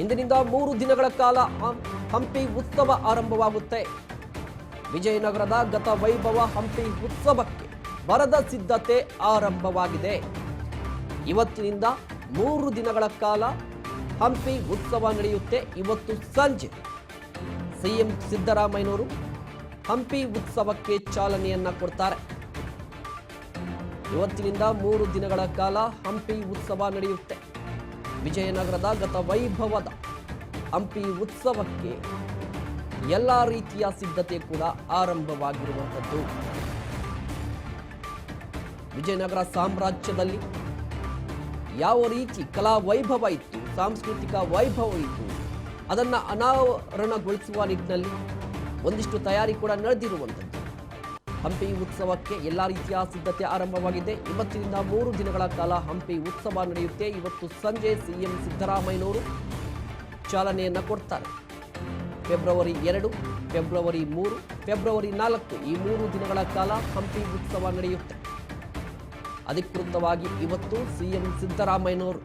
ಇಂದಿನಿಂದ ಮೂರು ದಿನಗಳ ಕಾಲ ಹಂಪಿ ಉತ್ಸವ ಆರಂಭವಾಗುತ್ತೆ. ವಿಜಯನಗರದ ಗತ ವೈಭವ ಹಂಪಿ ಉತ್ಸವಕ್ಕೆ ಬರದ ಸಿದ್ಧತೆ ಆರಂಭವಾಗಿದೆ. ಇವತ್ತಿನಿಂದ ಮೂರು ದಿನಗಳ ಕಾಲ ಹಂಪಿ ಉತ್ಸವ ನಡೆಯುತ್ತೆ ಇವತ್ತು ಸಂಜೆ. ಸಿಎಂ ಸಿದ್ದರಾಮಯ್ಯನವರು ಹಂಪಿ ಉತ್ಸವಕ್ಕೆ ಚಾಲನೆಯನ್ನ ಕೊಡ್ತಾರೆ. ಇವತ್ತಿನಿಂದ ಮೂರು ದಿನಗಳ ಕಾಲ ಹಂಪಿ ಉತ್ಸವ ನಡೆಯುತ್ತೆ. ವಿಜಯನಗರದ ಗತ ವೈಭವದ ಹಂಪಿ ಉತ್ಸವಕ್ಕೆ ಎಲ್ಲ ರೀತಿಯ ಸಿದ್ಧತೆ ಕೂಡ ಆರಂಭವಾಗಿರುವಂಥದ್ದು. ವಿಜಯನಗರ ಸಾಮ್ರಾಜ್ಯದಲ್ಲಿ ಯಾವ ರೀತಿ ಕಲಾ ವೈಭವ ಇತ್ತು, ಸಾಂಸ್ಕೃತಿಕ ವೈಭವ ಇತ್ತು, ಅದನ್ನು ಅನಾವರಣಗೊಳಿಸುವ ನಿಟ್ಟಿನಲ್ಲಿ ಒಂದಿಷ್ಟು ತಯಾರಿ ಕೂಡ ನಡೆದಿರುವಂಥದ್ದು. ಹಂಪಿ ಉತ್ಸವಕ್ಕೆ ಎಲ್ಲ ರೀತಿಯ ಸಿದ್ಧತೆ ಆರಂಭವಾಗಿದೆ. ಇವತ್ತಿನಿಂದ ಮೂರು ದಿನಗಳ ಕಾಲ ಹಂಪಿ ಉತ್ಸವ ನಡೆಯುತ್ತೆ. ಇವತ್ತು ಸಂಜೆ ಸಿಎಂ ಸಿದ್ದರಾಮಯ್ಯನವರು ಚಾಲನೆಯನ್ನು ಕೊಡ್ತಾರೆ. ಫೆಬ್ರವರಿ ಎರಡು, ಫೆಬ್ರವರಿ ಮೂರು, ಫೆಬ್ರವರಿ ನಾಲ್ಕು ಈ ಮೂರು ದಿನಗಳ ಕಾಲ ಹಂಪಿ ಉತ್ಸವ ನಡೆಯುತ್ತೆ. ಅಧಿಕೃತವಾಗಿ ಇವತ್ತು ಸಿಎಂ ಸಿದ್ದರಾಮಯ್ಯನವರು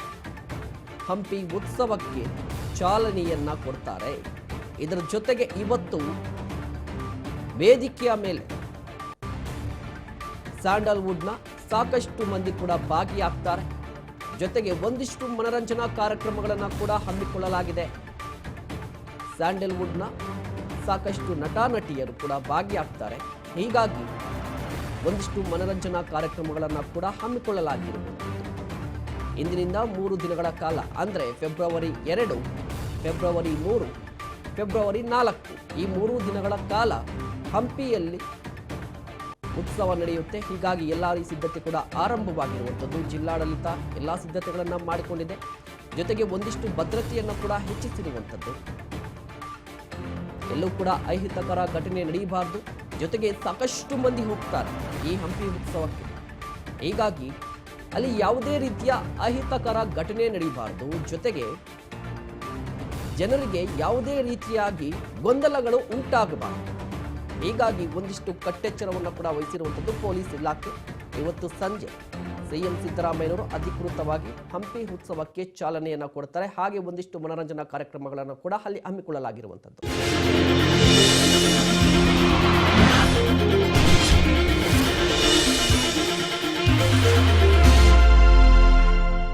ಹಂಪಿ ಉತ್ಸವಕ್ಕೆ ಚಾಲನೆಯನ್ನು ಕೊಡ್ತಾರೆ. ಇದರ ಜೊತೆಗೆ ಇವತ್ತು ವೇದಿಕೆಯ ಮೇಲೆ ಸ್ಯಾಂಡಲ್ವುಡ್ನ ಸಾಕಷ್ಟು ಮಂದಿ ಕೂಡ ಭಾಗಿಯಾಗ್ತಾರೆ. ಜೊತೆಗೆ ಒಂದಿಷ್ಟು ಮನರಂಜನಾ ಕಾರ್ಯಕ್ರಮಗಳನ್ನು ಕೂಡ ಹಮ್ಮಿಕೊಳ್ಳಲಾಗಿದೆ. ಸ್ಯಾಂಡಲ್ವುಡ್ನ ಸಾಕಷ್ಟು ನಟ ನಟಿಯರು ಕೂಡ ಭಾಗಿಯಾಗ್ತಾರೆ. ಹೀಗಾಗಿ ಒಂದಿಷ್ಟು ಮನರಂಜನಾ ಕಾರ್ಯಕ್ರಮಗಳನ್ನು ಕೂಡ ಹಮ್ಮಿಕೊಳ್ಳಲಾಗಿದೆ ಇಂದಿನಿಂದ ಮೂರು ದಿನಗಳ ಕಾಲ, ಅಂದರೆ ಫೆಬ್ರವರಿ ಎರಡು, ಫೆಬ್ರವರಿ ಮೂರು, ಫೆಬ್ರವರಿ ನಾಲ್ಕು ಈ ಮೂರು ದಿನಗಳ ಕಾಲ ಹಂಪಿಯಲ್ಲಿ ಉತ್ಸವ ನಡೆಯುತ್ತೆ. ಹೀಗಾಗಿ ಎಲ್ಲ ಸಿದ್ಧತೆ ಕೂಡ ಆರಂಭವಾಗಿರುವಂಥದ್ದು. ಜಿಲ್ಲಾಡಳಿತ ಎಲ್ಲ ಸಿದ್ಧತೆಗಳನ್ನು ಮಾಡಿಕೊಂಡಿದೆ. ಜೊತೆಗೆ ಒಂದಿಷ್ಟು ಭದ್ರತೆಯನ್ನು ಕೂಡ ಹೆಚ್ಚಿಸಿರುವಂಥದ್ದು. ಎಲ್ಲೂ ಕೂಡ ಅಹಿತಕರ ಘಟನೆ ನಡೆಯಬಾರದು ಜೊತೆಗೆ ಸಾಕಷ್ಟು ಮಂದಿ ಹೋಗ್ತಾರೆ ಈ ಹಂಪಿ ಉತ್ಸವಕ್ಕೆ. ಹೀಗಾಗಿ ಅಲ್ಲಿ ಯಾವುದೇ ರೀತಿಯ ಅಹಿತಕರ ಘಟನೆ ನಡೆಯಬಾರದು ಜೊತೆಗೆ ಜನರಿಗೆ ಯಾವುದೇ ರೀತಿಯಾಗಿ ಗೊಂದಲಗಳು ಉಂಟಾಗಬಾರದು. ಹೀಗಾಗಿ ಒಂದಿಷ್ಟು ಕಟ್ಟೆಚ್ಚರವನ್ನು ಕೂಡ ವಹಿಸಿರುವಂಥದ್ದು ಪೊಲೀಸ್ ಇಲಾಖೆ. ಇವತ್ತು ಸಂಜೆ ಸಿಎಂ ಸಿದ್ದರಾಮಯ್ಯನವರು ಅಧಿಕೃತವಾಗಿ ಹಂಪಿ ಉತ್ಸವಕ್ಕೆ ಚಾಲನೆಯನ್ನು ಕೊಡ್ತಾರೆ. ಹಾಗೆ ಒಂದಿಷ್ಟು ಮನರಂಜನಾ ಕಾರ್ಯಕ್ರಮಗಳನ್ನು ಕೂಡ ಅಲ್ಲಿ ಹಮ್ಮಿಕೊಳ್ಳಲಾಗಿರುವಂಥದ್ದು